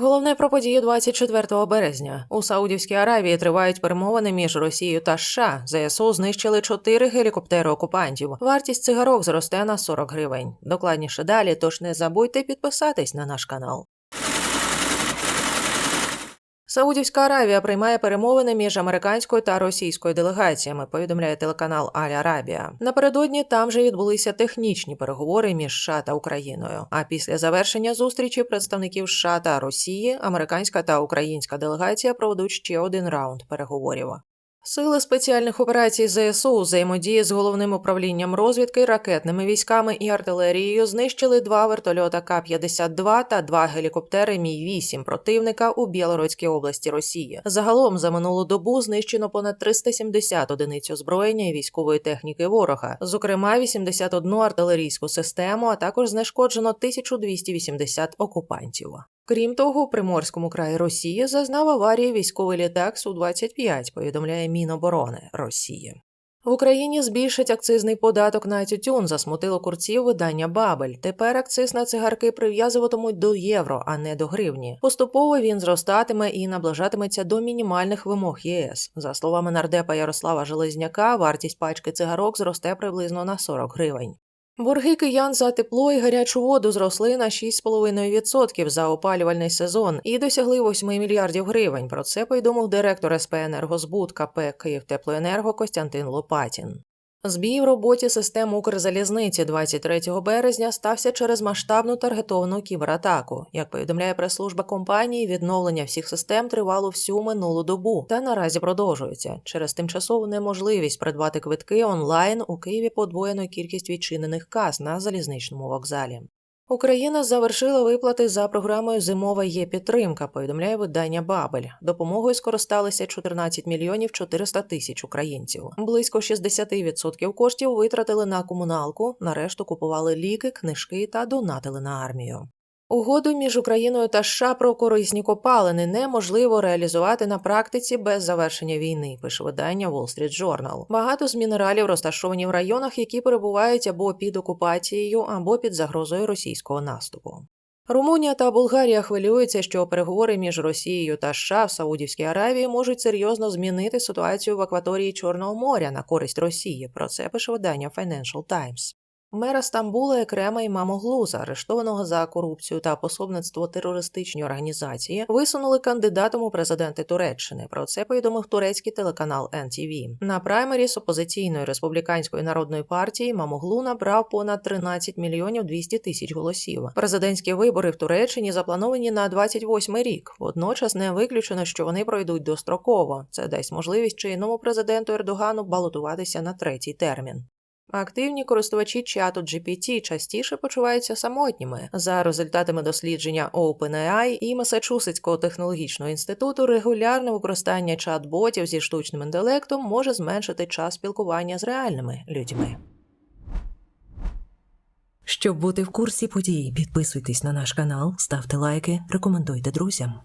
Головне про події 24 березня. У Саудівській Аравії тривають перемовини між Росією та США. ЗСУ знищили чотири гелікоптери окупантів. Вартість цигарок зросте на 40 гривень. Докладніше далі, тож не забудьте підписатись на наш канал. Саудівська Аравія приймає перемовини між американською та російською делегаціями. Повідомляє телеканал Аль Арабія. Напередодні там же відбулися технічні переговори між США та Україною. А після завершення зустрічі представників США та Росії американська та українська делегація проведуть ще один раунд переговорів. Сили спеціальних операцій ЗСУ взаємодії з головним управлінням розвідки, ракетними військами і артилерією знищили два вертольота К-52 та два гелікоптери Мі-8 противника у Білоруській області Росії. Загалом за минулу добу знищено понад 370 одиниць озброєння і військової техніки ворога, зокрема 81 артилерійську систему, а також знешкоджено 1280 окупантів. Крім того, у Приморському краї Росії зазнав аварії військовий літак Су-25, повідомляє Міноборони Росії. В Україні збільшать акцизний податок на тютюн, засмутило курців видання Бабель. Тепер акциз на цигарки прив'язуватимуть до євро, а не до гривні. Поступово він зростатиме і наближатиметься до мінімальних вимог ЄС. За словами нардепа Ярослава Железняка, вартість пачки цигарок зросте приблизно на 40 гривень. Борги киян за тепло і гарячу воду зросли на 6,5% за опалювальний сезон і досягли 8 мільярдів гривень. Про це повідомив директор СП «Енергозбут» КП «Київтеплоенерго» Костянтин Лопатін. Збій в роботі систем Укрзалізниці 23 березня стався через масштабну таргетовану кібератаку. Як повідомляє прес-служба компанії, відновлення всіх систем тривало всю минулу добу та наразі продовжується. Через тимчасову неможливість придбати квитки онлайн у Києві подвоєно кількість відчинених каз на залізничному вокзалі. Україна завершила виплати за програмою Зимова є підтримка. Повідомляє видання Бабель. Допомогою скористалися 14 мільйонів 400 тисяч українців. Близько 60% коштів витратили на комуналку. На решту купували ліки, книжки та донатили на армію. Угоду між Україною та США про корисні копалини неможливо реалізувати на практиці без завершення війни, пише видання Wall Street Journal. Багато з мінералів розташовані в районах, які перебувають або під окупацією, або під загрозою російського наступу. Румунія та Болгарія хвилюються, що переговори між Росією та США в Саудівській Аравії можуть серйозно змінити ситуацію в акваторії Чорного моря на користь Росії. Про це пише видання Financial Times. Мера Стамбула Екрема Імамоглу, заарештованого за корупцію та пособництво терористичній організації, висунули кандидатом у президенти Туреччини. Про це повідомив турецький телеканал NTV. На праймері з опозиційної республіканської народної партії Мамоглу набрав понад 13 мільйонів 200 тисяч голосів. Президентські вибори в Туреччині заплановані на 28 рік. Водночас не виключено, що вони пройдуть достроково. Це дасть можливість чинному президенту Ердогану балотуватися на третій термін. Активні користувачі чату GPT частіше почуваються самотніми. За результатами дослідження OpenAI і Масачусетського технологічного інституту регулярне використання чат-ботів зі штучним інтелектом може зменшити час спілкування з реальними людьми. Щоб бути в курсі подій, підписуйтесь на наш канал, ставте лайки, рекомендуйте друзям.